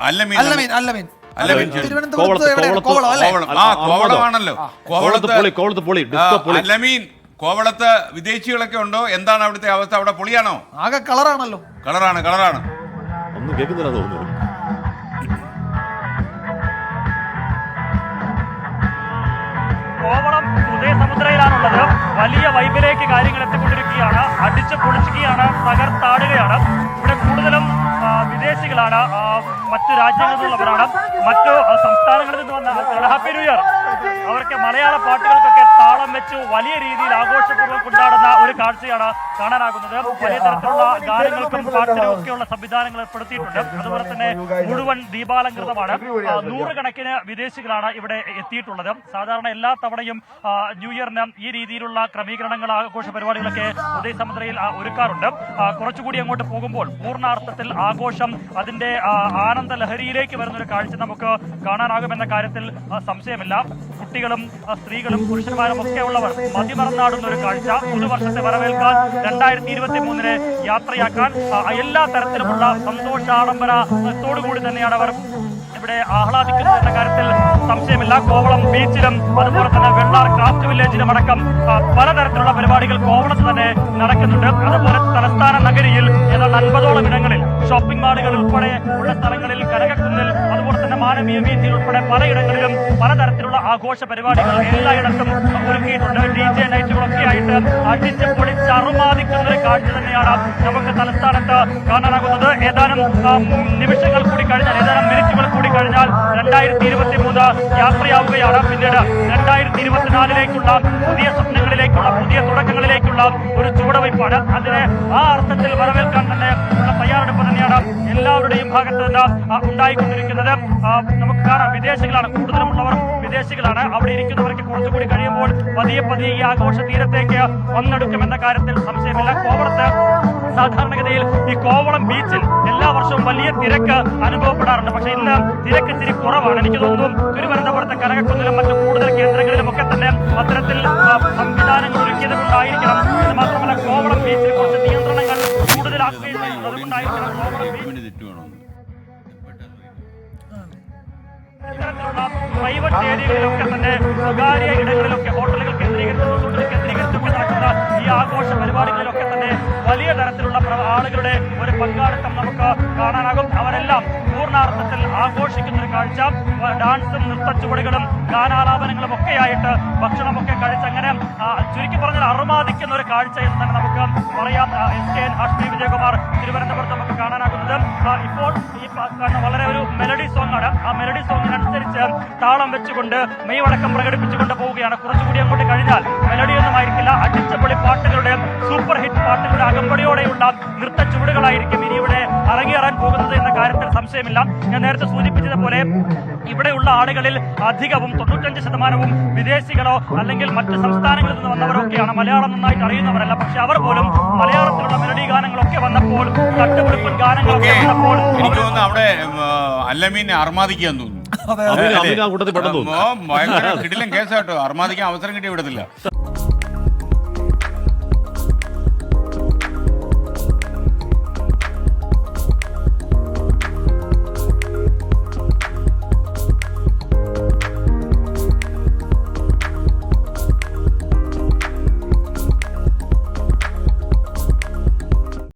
അല്ലമീൻ അല്ലമീൻ കോവളത്ത്, കോവളമാണല്ലോ പൊളി അല്ലമീൻ വിദേശികളൊക്കെ ഉണ്ടോ എന്താണ് അവിടുത്തെ അവസ്ഥ അവിടെ പൊളിയാണോ ആകെ കളറാണല്ലോ കളറാണ് കളറാണ് ഒന്നും കേൾക്കുന്നില്ല തോന്നുന്നു കോവളം ഉദയസമുദ്രയിലാണുള്ളത് വലിയ വൈബിലേക്ക് കാര്യങ്ങൾ എത്തിക്കൊണ്ടിരിക്കുകയാണ് അടിച്ചു പൊളിച്ചുകയാണ് തകർത്താടുകയാണ് ഇവിടെ കൂടുതലും വിദേശികളാണ് മറ്റു രാജ്യങ്ങളിൽ നിന്നുള്ളവരാണ് മറ്റു സംസ്ഥാനങ്ങളിൽ നിന്ന് വന്ന ഹാപ്പി ന്യൂ ഇയർ. അവർക്ക് മലയാള പാട്ടുകൾക്കൊക്കെ താളം വെച്ച് വലിയ രീതിയിൽ ആഘോഷപൂർവം കൊണ്ടാടുന്ന ഒരു കാഴ്ചയാണ് കാണാനാകുന്നത്. വലിയ തരത്തിലുള്ള ഗാനങ്ങൾക്കും പാട്ടിനും ഒക്കെയുള്ള സംവിധാനങ്ങൾ ഏർപ്പെടുത്തിയിട്ടുണ്ട്. അതുപോലെ തന്നെ മുഴുവൻ ദീപാലങ്കൃതമാണ്. ആ, നൂറുകണക്കിന് വിദേശികളാണ് ഇവിടെ എത്തിയിട്ടുള്ളത്. സാധാരണ എല്ലാ തവണയും ന്യൂ ഇയറിന് ഈ രീതിയിലുള്ള ക്രമീകരണങ്ങൾ ആഘോഷ പരിപാടികളൊക്കെ ഉദയസമുദ്രയിൽ സമുദ്രയിൽ ഒരുക്കാറുണ്ട്. കുറച്ചുകൂടി അങ്ങോട്ട് പോകുമ്പോൾ പൂർണാർത്ഥത്തിൽ ആഘോഷം അതിന്റെ ആനന്ദ ലഹരിയിലേക്ക് വരുന്ന ഒരു കാഴ്ച നമുക്ക് കാണാനാകുമെന്ന കാര്യത്തിൽ സംശയമില്ല. കുട്ടികളും സ്ത്രീകളും പുരുഷന്മാരും ഒക്കെ ഉള്ളവർ മതിമറന്നാടുന്ന ഒരു കാഴ്ച പുതുവർഷത്തെ വരവേൽക്കാൻ രണ്ടായിരത്തി ഇരുപത്തി മൂന്നിനെ യാത്രയാക്കാൻ എല്ലാ തരത്തിലുമുള്ള സന്തോഷാഡംബരത്തോടുകൂടി തന്നെയാണ് അവർ ഇവിടെ ആഹ്ലാദിക്കുന്നു എന്ന കാര്യത്തിൽ സംശയമില്ല. കോവളം ബീച്ചിലും അതുപോലെ തന്നെ വെള്ളാർ ക്രാഫ്റ്റ് വില്ലേജിലും അടക്കം പലതരത്തിലുള്ള പരിപാടികൾ കോവളത്ത് തന്നെ നടക്കുന്നുണ്ട്. അതുപോലെ തലസ്ഥാന നഗരിയിൽ ഏതാണ്ട് അൻപതോളം ഇടങ്ങളിൽ ഷോപ്പിംഗ് മാളുകൾ ഉൾപ്പെടെ ഉള്ള സ്ഥലങ്ങളിൽ കനകക്കുന്നിൽ അതുപോലെ തന്നെ മാനവീയ വീതിയിൽ ഉൾപ്പെടെ പലയിടങ്ങളിലും പലതരത്തിലുള്ള ആഘോഷ പരിപാടികൾ എല്ലായിടത്തും ഒരുക്കിയിട്ടുണ്ട്. ഡി ജെ നൈറ്റുകളൊക്കെ ആയിട്ട് അടിച്ച് അറുമാദിക്കുന്ന ഒരു കാഴ്ച തന്നെയാണ് നമുക്ക് തലസ്ഥാനത്ത് കാണാനാകുന്നത്. ഏതാനും നിമിഷങ്ങൾ കൂടി കഴിഞ്ഞാൽ ഏതാനും മിനിറ്റുകൾ കൂടി കഴിഞ്ഞാൽ രണ്ടായിരത്തി ഇരുപത്തി മൂന്ന് യാത്രയാവുകയാണ്. പിന്നീട് രണ്ടായിരത്തി ഇരുപത്തിനാലിലേക്കുള്ള പുതിയ സ്വപ്നങ്ങളിലേക്കുള്ള പുതിയ തുടക്കങ്ങളിലേക്കുള്ള ഒരു ചുവടവയ്പ്പാണ്. അതിനെ ആ അർത്ഥത്തിൽ വരവേൽക്കാൻ തന്നെ ഉള്ള തയ്യാറെടുപ്പ് തന്നെയാണ് ഭാഗത്ത് നിന്ന് ഉണ്ടായിക്കൊണ്ടിരിക്കുന്നത് നമുക്ക് കാണാം വിദേശികളാണ് കൂടുതലുമുള്ളവർ വിദേശികളാണ് അവിടെ ഇരിക്കുന്നവർക്ക് കുറച്ചുകൂടി കഴിയുമ്പോൾ പതിയെ പതിയെ ഈ ആഘോഷ തീരത്തേക്ക് വന്നെടുക്കുമെന്ന കാര്യത്തിൽ സംശയമില്ല കോവളത്ത് സാധാരണഗതിയിൽ ഈ കോവളം ബീച്ചിൽ എല്ലാ വർഷവും വലിയ തിരക്ക് അനുഭവപ്പെടാറുണ്ട് പക്ഷേ ഇന്ന് തിരക്ക് ഇത്തിരി കുറവാണ് എനിക്ക് തോന്നുന്നു തിരുവനന്തപുരത്തെ കനകക്കുന്നിലും മറ്റു കൂടുതൽ കേന്ദ്രങ്ങളിലും ഒക്കെ തന്നെ അത്തരത്തിൽ സംവിധാനങ്ങൾ ഒരുക്കിയത് കൊണ്ടായിരിക്കണം മാത്രമല്ല കോവളം ബീച്ചിൽ കുറച്ച് നിയന്ത്രണങ്ങൾ കൂടുതലാക്കുകയും അതുകൊണ്ടായിരിക്കണം കൊണ്ടായിരിക്കണം കോവളം ബീച്ച് ഇത്തരത്തിലുള്ള പ്രൈവറ്റ് ഏരിയകളിലൊക്കെ തന്നെ സ്വകാര്യ ഇടങ്ങളിലൊക്കെ ഹോട്ടലുകൾ കേന്ദ്രീകരിച്ച് റിസോർട്ടുകൾ നടക്കുന്ന ഈ ആഘോഷ പരിപാടികളിലൊക്കെ തന്നെ വലിയ തരത്തിലുള്ള ആളുകളുടെ ഒരു പങ്കാളിത്തം നമുക്ക് കാണാനാകും. അവരെല്ലാം പൂർണാർത്ഥത്തിൽ ആഘോഷിക്കുന്ന ഒരു കാഴ്ച. ഡാൻസും നൃത്തച്ചുവടുകളും ഗാനാലാപനങ്ങളും ഒക്കെയായിട്ട് ഭക്ഷണമൊക്കെ കഴിച്ച് അങ്ങനെ ചുരുക്കി പറഞ്ഞാൽ അറുമാദിക്കുന്ന ഒരു കാഴ്ച എന്ന് തന്നെ നമുക്ക് പറയാം. S K N Ashmi Vijayakumar തിരുവനന്തപുരത്ത് നമുക്ക് കാണാനാകുന്നത്. ഇപ്പോൾ ഈ വളരെ ഒരു സോങ് ആ മെലഡി സോങ്ങിനനുസരിച്ച് താളം വെച്ചുകൊണ്ട് മെയ്വടക്കം പ്രകടിപ്പിച്ചുകൊണ്ട് പോവുകയാണ്. കുറച്ചുകൂടി അങ്ങോട്ട് കഴിഞ്ഞാൽ മെലഡിയൊന്നും ആയിരിക്കില്ല. അടിച്ചപൊളി പാട്ടുകളുടെ സൂപ്പർ ഹിറ്റ് പാട്ടുകളുടെ അകമ്പടിയോടെയുള്ള നൃത്ത ചുവടുകളായിരിക്കും ഇനി അരങ്ങേറാൻ പോകുന്നത് എന്ന കാര്യത്തിൽ സംശയമില്ല. ഞാൻ നേരത്തെ സൂചിപ്പിച്ചതുപോലെ ഇവിടെയുള്ള ആളുകളിൽ അധികവും തൊണ്ണൂറ്റഞ്ച് ശതമാനവും വിദേശികളോ അല്ലെങ്കിൽ മറ്റ് സംസ്ഥാനങ്ങളിൽ നിന്ന് വന്നവരൊക്കെയാണ്. മലയാളം നന്നായിട്ട് അറിയുന്നവരല്ല. പക്ഷെ അവർ പോലും മലയാളത്തിലുള്ള മെലഡി ഗാനങ്ങളൊക്കെ വന്നപ്പോൾ തട്ടുപിടിപ്പൻ ഗാനങ്ങളൊക്കെ വന്നപ്പോൾ അവിടെ ഉം, അല്ലമീനെ അർമാദിക്കാൻ തോന്നുന്നു. ഭയങ്കര കിടിലൻ കേസാട്ടോ. അർമാദിക്കാൻ അവസരം കിട്ടിയ വിടത്തില്ല.